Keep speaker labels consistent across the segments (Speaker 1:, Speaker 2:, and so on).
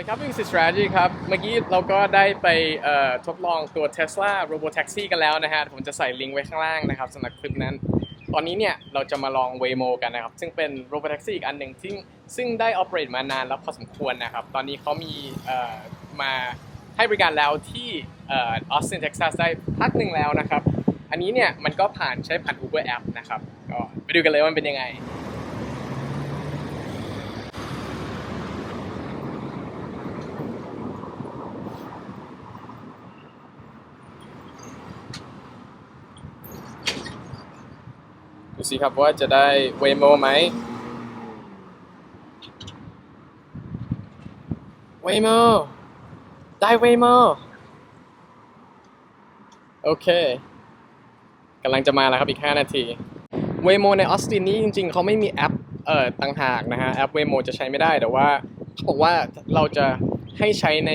Speaker 1: วัสดีครับ Wing Strategy ครับ เมื่อกี้เราก็ได้ไปทดลองตัว Tesla Robotaxi กันแล้วนะฮะ ผมจะใส่ลิงก์ไว้ข้างล่างนะครับสำหรับคลิปนั้น ตอนนี้เนี่ยเราจะมาลอง Waymo กันนะครับ ซึ่งเป็น Robotaxi อีกอันหนึ่งที่ซึ่งได้ operate มานานแล้วพอสมควรนะครับ ตอนนี้เขามีมาให้บริการแล้วที่ออ Austin Texas ได้พักหนึ่งแล้วนะครับ อันนี้เนี่ยมันก็ผ่านใช้ผ่าน Uber App นะครับ ก็ไปดูกันเลยว่ามันเป็นยังไง สิครับว่าจะได้ Waymo ไหม Waymo ได้ Waymo โอเคกำลังจะมาแล้วครับอีก 5 นาที Waymo ในออสตินนี้จริงๆ เขาไม่มีแอปเอ่อต่างหากนะฮะ แอป Waymo จะใช้ไม่ได้แต่ว่าเขาบอกว่าเราจะ ให้ใช้ใน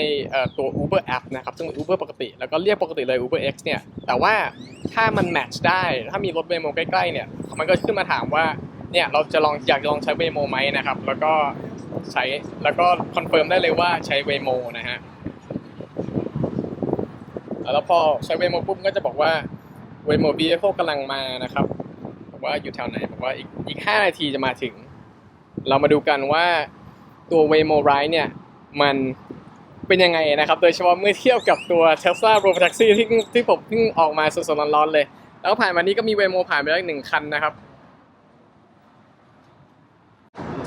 Speaker 1: ตัว Uber App นะครับ ซึ่งเป็น Uber ปกติ แล้วก็เรียกปกติเลย Uber X เนี่ย แต่ว่าถ้ามันแมทช์ได้ ถ้ามีรถ Waymo ใกล้ๆ เนี่ย มันก็ขึ้นมาถามว่า เนี่ยเราจะลองอยากลองใช้ Waymo ไหมนะครับ แล้วก็ใช้ แล้วก็คอนเฟิร์มได้เลยว่าใช้ Waymo นะฮะ แล้วพอใช้ Waymo ปุ๊บก็จะบอกว่า Waymo Vehicle กำลังมานะครับบอกว่าอยู่แถวไหนบอกว่าอีกอีก5นาทีจะมาถึง เรามาดูกันว่าตัว Waymo Ride เนี่ยมัน เป็นยังไงนะครับ โดยเฉพาะเมื่อเทียบกับตัว Tesla Robotaxi ที่ที่ผมเพิ่งออกมาสดๆร้อนๆเลย แล้วก็ผ่านมานี้ก็มี Waymo ผ่านไปแล้วหนึ่งคันนะครับ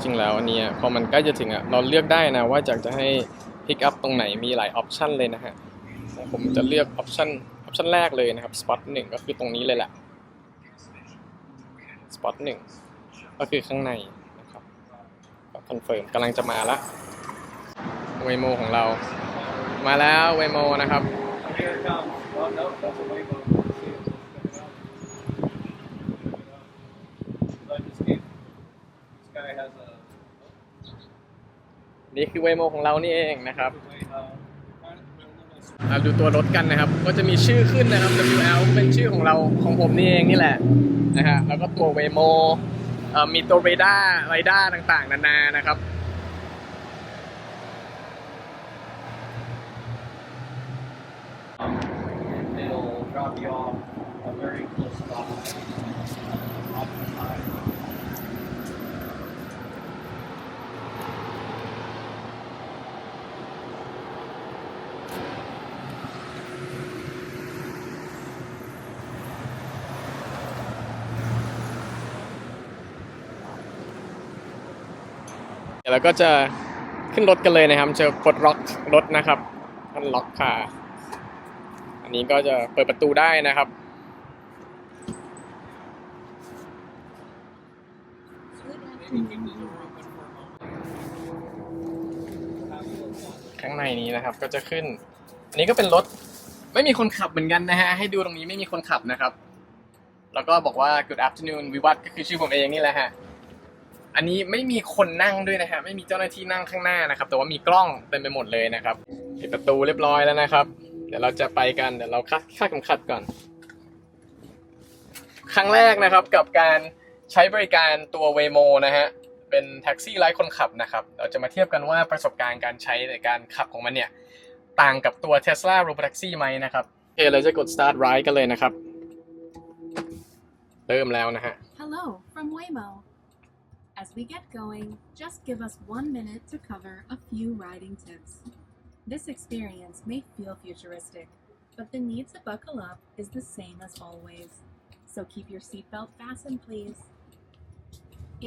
Speaker 1: จริงแล้วอันนี้พอมันใกล้จะถึงอะเราเลือกได้นะว่าอยากจะให้ pick up ตรงไหนมีหลายออปชันเลยนะฮะของผมจะเลือกออปชันออปชันแรกเลยนะครับ spot หนึ่งก็คือตรงนี้เลยแหละ spot หนึ่งก็คือข้างในนะครับก็คอนเฟิร์มกำลังจะมาละ เวโมของเรา มาแล้วเวโมนะครับ นี่คือเวโมของเรานี่เองนะครับ
Speaker 2: way, uh, kind of-
Speaker 1: อะดูตัวรถกันนะครับ ก็จะมีชื่อขึ้นนะครับ WL เป็นชื่อของเราของผมนี่เองนี่แหละนะฮะแล้วก็ตัวเอ่อมีตัวเรดาร์ไรด้าต่างๆ นานานะครับ
Speaker 2: it'll drop you off a very close spot. Off the side.
Speaker 1: เดี๋ยวเราก็จะขึ้นรถกันเลยนะครับ เจะปลดล็อกรถนะครับอันล็อกคา อันนี้ก็จะเปิดประตูได้นะครับ ข้างในนี้นะครับก็จะขึ้น อันนี้ก็เป็นรถไม่มีคนขับเหมือนกันนะฮะ ให้ดูตรงนี้ไม่มีคนขับนะครับ แล้วก็บอกว่า good afternoon วิวัฒน์ก็คือชื่อผมเองนี่แหละฮะ อันนี้ไม่มีคนนั่งด้วยนะฮะ ไม่มีเจ้าหน้าที่นั่งข้างหน้านะครับ แต่ว่ามีกล้องเต็มไปหมดเลยนะครับปิดประตูเรียบร้อยแล้วนะครับ เดี๋ยวเราจะไปกันเดี๋ยวเราคาดคาดเข็มขัดก่อน ครั้งแรกนะครับกับการใช้บริการตัว Waymo นะฮะเป็นแท็กซี่ไร้คนขับนะครับ เราจะมาเทียบกันว่าประสบการณ์การใช้ในการขับของมันเนี่ย ต่างกับตัว Tesla Robotaxi ไหมนะครับโอเคเราจะกด start ride กันเลยนะครับ เริ่มแล้วนะฮะ
Speaker 3: Hello from Waymo. As we get going, just give us one minute to cover a few riding tips. This experience may feel futuristic, but the need to buckle up is the same as always. So keep your seatbelt fastened, please.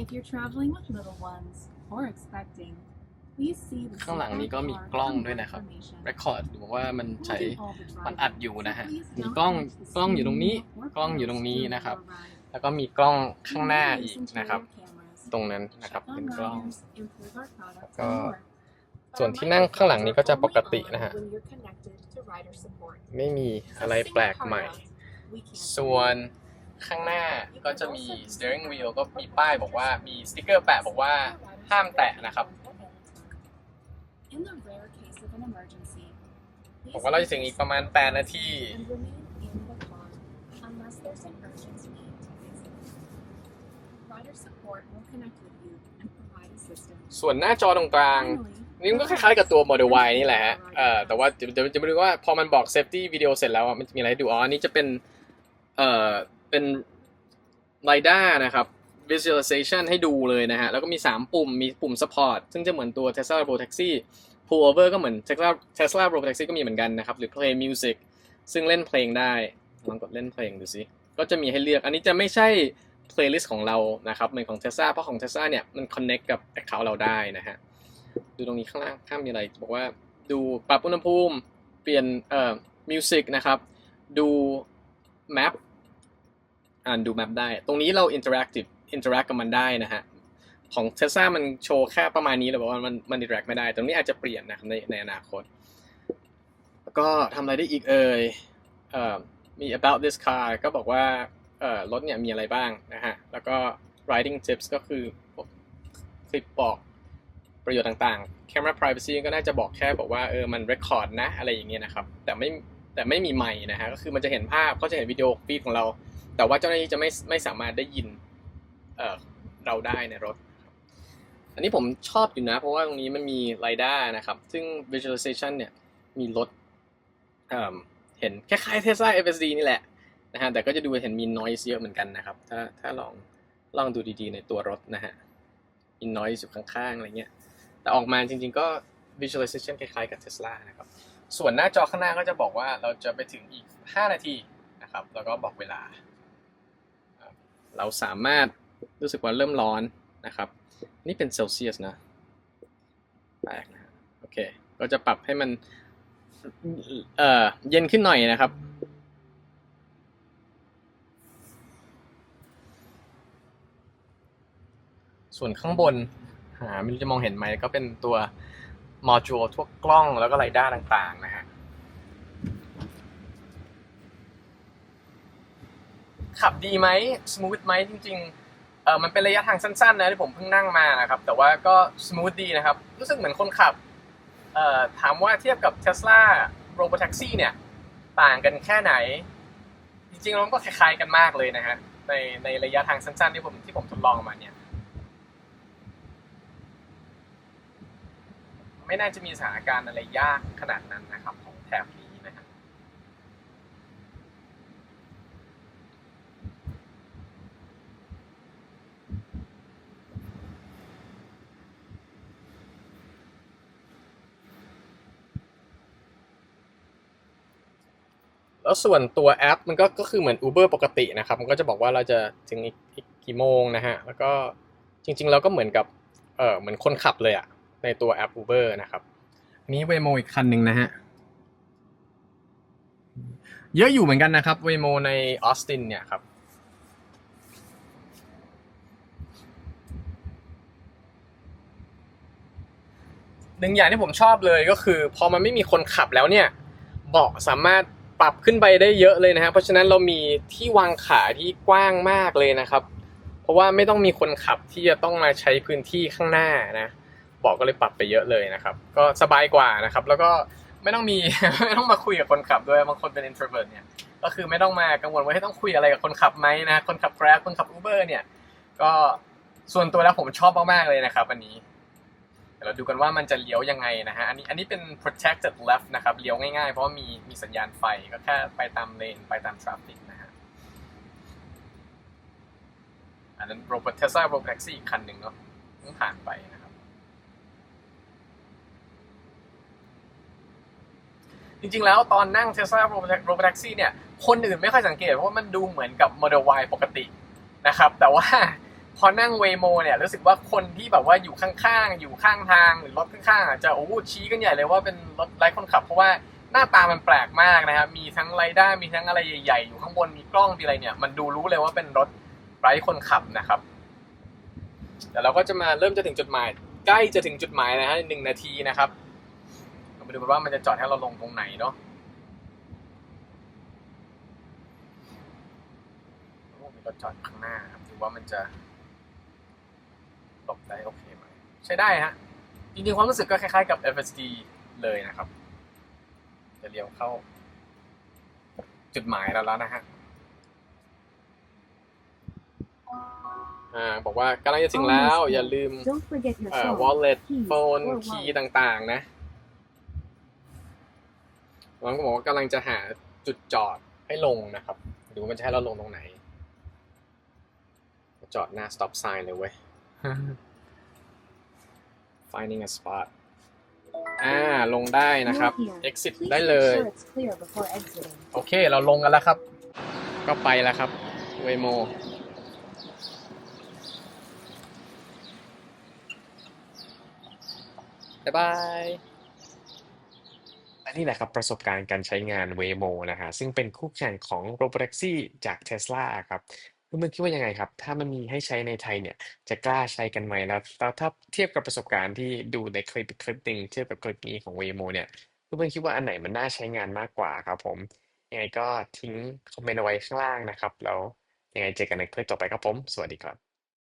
Speaker 3: If you're traveling with little ones or expecting, please see the
Speaker 1: ข้างหลังนี้
Speaker 3: seatbelt
Speaker 1: ก็มี
Speaker 3: card
Speaker 1: กล้อง
Speaker 3: for
Speaker 1: ด้วย
Speaker 3: more
Speaker 1: นะครับ
Speaker 3: information.
Speaker 1: record บอกว่ามันใช้
Speaker 3: Holding all the
Speaker 1: มันอัด
Speaker 3: drivers,
Speaker 1: อยู่
Speaker 3: so
Speaker 1: นะฮะ
Speaker 3: please
Speaker 1: มี
Speaker 3: don't
Speaker 1: กล้อง
Speaker 3: touch the
Speaker 1: กล้องอยู่ตรงนี้
Speaker 3: steering wheel or
Speaker 1: กล้องอยู่ตรงนี้
Speaker 3: pedals
Speaker 1: นะครับ
Speaker 3: during your ride.
Speaker 1: แล้วก็มีกล้องข้างหน้า
Speaker 3: Remove
Speaker 1: อีก
Speaker 3: these
Speaker 1: นะครับ
Speaker 3: interior cameras.
Speaker 1: ตรงนั้นนะครับ
Speaker 3: Check on
Speaker 1: เป็นกล้อง
Speaker 3: riders, improve our products,
Speaker 1: ก็
Speaker 3: and more.
Speaker 1: ส่วนที่นั่งข้างหลังนี้ก็จะปกตินะฮะ ไม่มีอะไรแปลกใหม่ ส่วนข้างหน้าก็จะมี steering wheel ก็มีป้ายบอกว่ามีสติกเกอร์แปะบอกว่าห้ามแตะนะครับบอกว่าเราจะถึงอีกประมาณ 8 นาทีส่วนหน้าจอตรงกลาง นี่มันก็คล้ายๆกับตัว Model Y นี่แหละฮะเอ่อแต่ว่าเดี๋ยวจะไมาดูว่าพอมันบอก safety video เสร็จแล้วอะมันจะมีอะไรให้ดูอ๋ออันนี้จะเป็นเอ่อเป็น LiDAR นะครับ visualization ให้ดูเลยนะฮะ แล้วก็มี 3 ปุ่ม มีปุ่ม support ซึ่งจะเหมือนตัว Tesla Robo Taxi pull over ก็เหมือน Tesla Tesla Robo Taxi ก็มีเหมือนกันนะครับ หรือ play music ซึ่งเล่นเพลงได้ ลองกดเล่นเพลงดูสิ ก็จะมีให้เลือก อันนี้จะไม่ใช่ playlist ของเรานะครับเหมือนของ Tesla เพราะของ Tesla เนี่ย มัน connect กับ account เราได้นะฮะ ดูตรงนี้ข้างล่างข้ามีอะไร บอกว่าดูปรับอุณหภูมิ เปลี่ยนเอ่อ music นะครับ ดู map อ่านดู map ได้ ตรงนี้เรา interactive interact กับมันได้นะฮะ ของ Tesla มันโชว์แค่ประมาณนี้เลยบอกว่ามันมัน interact ไม่ได้ ตรงนี้อาจจะเปลี่ยนนะครับในในอนาคต แล้วก็ทำอะไรได้อีกเอ่ยเอ่อมี about this car ก็บอกว่าเอ่อรถเนี่ยมีอะไรบ้างนะฮะ แล้วก็ riding tips ก็คือคลิปบอก ประโยชน์ต่างๆ camera privacy ก็น่าจะบอกแค่บอกว่าเออมัน record นะอะไรอย่างเงี้ยนะครับ แต่ไม่แต่ไม่มีไมค์นะฮะก็คือมันจะเห็นภาพก็จะเห็นวิดีโอฟีดของเรา แต่ว่าเจ้าหน้าที่จะไม่ไม่สามารถได้ยินเอ่อเราได้ในรถ อันนี้ผมชอบอยู่นะ เพราะว่าตรงนี้มันมี LiDAR นะครับ ซึ่ง visualization เนี่ยมีรถเอ่อเห็นคล้ายๆ Tesla FSD นี่แหละนะฮะแต่ก็จะดูเห็นมี noise เยอะเหมือนกันนะครับ ถ้าถ้าลองลองดูดีๆในตัวรถนะฮะมี noise อยู่ข้างๆอะไรเงี้ย แต่ออกมาจริง ๆ ก็ visualization คล้ายๆ กับ Tesla นะครับ ส่วนหน้าจอข้างหน้าก็จะบอกว่าเราจะไปถึงอีก 5 นาทีนะครับ แล้วก็บอกเวลา เราสามารถรู้สึกว่าเริ่มร้อนนะครับ นี่เป็นเซลเซียสนะแปลกนะโอเค ก็จะปรับให้มันเอ่อเย็นขึ้นหน่อยนะครับส่วนข้างบน หาไม่รู้จะมองเห็นไหมก็เป็นตัวมอจูลทั่วกล้องแล้วก็ไรด้าต่างๆนะฮะขับดีไหมส o t h ไหมจริงๆเออมันเป็นระยะทางสั้นๆนะที่ผมเพิ่งนั่งมานะครับ แต่ว่าก็ส o t h ดีนะครับ รู้สึกเหมือนคนขับเอ่อถามว่าเทียบกับ Tesla Robo Taxi เนี่ย ต่างกันแค่ไหน จริงๆแล้วก็คล้ายๆกันมากเลยนะฮะในในระยะทางสั้นๆที่ผมที่ผมทดลองมาเนี่ย ไม่น่าจะมีสถานการณ์อะไรยากขนาดนั้นนะครับของแถบนี้นะฮะแล้วส่วนตัวแอปมันก็ก็คือเหมือน Uber ปกตินะครับ มันก็จะบอกว่าเราจะถึงอีกอีกกี่โมงนะฮะ แล้วก็จริงๆเราก็เหมือนกับเออเหมือนคนขับเลยอะ ในตัวแอป Uber นะครับ อันนี้ Waymo อีกคันหนึ่งนะฮะ เยอะอยู่เหมือนกันนะครับ Waymo ในออสตินเนี่ยครับหนึ่งอย่างที่ผมชอบเลยก็คือ พอมันไม่มีคนขับแล้วเนี่ยเบาะสามารถปรับขึ้นไปได้เยอะเลยนะฮะเพราะฉะนั้นเรามีที่วางขาที่กว้างมากเลยนะครับ เพราะว่าไม่ต้องมีคนขับที่จะต้องมาใช้พื้นที่ข้างหน้านะ บาะก็เลยปรับไปเยอะเลยนะครับ ก็สบายกว่านะครับ แล้วก็ไม่ต้องมีไม่ต้องมาคุยกับคนขับด้วยบางคนเป็น introvert เนี่ยก็คือไม่ต้องมากังวลว่าให้ต้องคุยอะไรกับคนขับไหมนะคนขับ Grab คนขับ Uber เนี่ยก็ส่วนตัวแล้วผมชอบมากๆเลยนะครับอันนี้เดี๋ยวเราดูกันว่ามันจะเลี้ยวยังไงนะฮะอันนี้อันนี้เป็น protected left นะครับเลี้ยวง่ายๆ เพราะมีมีสัญญาณไฟก็แค่ไปตามเลนไปตาม traffic นะฮะอันนั้น Robo Tesla Robo Taxi อีกคันหนึ่งเนาะเพิ่งผ่านไปนะครับ จริงๆ แล้วตอนนั่ง Tesla Robo Robo Taxi เนี่ย คนอื่นไม่ค่อยสังเกตเพราะมันดูเหมือนกับ Model Y ปกตินะครับ แต่ว่าพอนั่งเวโมเนี่ยรู้สึกว่าคนที่แบบว่าอยู่ข้างๆ อยู่ข้างทางหรือรถข้างๆจะโอ้ชี้กันใหญ่เลยว่าเป็นรถไร้คนขับ เพราะว่าหน้าตามันแปลกมากนะครับ มีทั้งไรด้ามีทั้งอะไรใหญ่ๆ อยู่ข้างบนมีกล้องมีอะไรเนี่ย มันดูรู้เลยว่าเป็นรถไร้คนขับนะครับแต่เราก็จะมาเริ่มจะถึงจุดหมาย ใกล้จะถึงจุดหมายนะฮะหนึ่งนาทีนะครับ ดูกันว่ามันจะจอดให้เราลงตรงไหนเนาะโอ้มีรถจอดข้างหน้าครับดูว่ามันจะหลบได้โอเคไหมใช้ได้ฮะ จริงๆ ความรู้สึกก็คล้ายๆกับ FSD เลยนะครับ จะเลี้ยวเข้า จุดหมายแล้วแล้วนะฮะอ่าบอกว่ากำลังจะถึงแล้ว อย่าลืม
Speaker 3: Don't forget your
Speaker 1: เอ่อ
Speaker 3: phone.
Speaker 1: wallet
Speaker 3: keys,
Speaker 1: โฟน
Speaker 3: or
Speaker 1: คีย์
Speaker 3: wallet.
Speaker 1: ต่างๆ นะ น้องก็บอกว่ากำลังจะหาจุดจอดให้ลงนะครับ ดูมันจะให้เราลงตรงไหน จอดหน้า stop sign เลยเว้ย finding a spot อ่า ลงได้นะครับ Exit ได้เลย โอเค เราลงกันแล้วครับ ก็ไปแล้วครับ เวโมบ๊ายบาย
Speaker 4: นี่แหละครับประสบการณ์การใช้งาน Waymo นะฮะซึ่งเป็นคู่แข่งของ Robotaxi จาก Tesla ครับเพื่อนๆคิดว่ายังไงครับ ถ้ามันมีให้ใช้ในไทยเนี่ย จะกล้าใช้กันไหมแล้วแล้วถ้าเทียบกับประสบการณ์ที่ดูในคลิปอีกคลิปหนึ่งเทียบกับคลิปนี้ของ Waymo เนี่ยเพื่อนๆคิดว่าอันไหนมันน่าใช้งานมากกว่าครับผมยังไงก็ทิ้งคอมเมนต์เอาไว้ข้างล่างนะครับ แล้วยังไงเจอกันในคลิปต่อไปครับผม สวัสดีครับ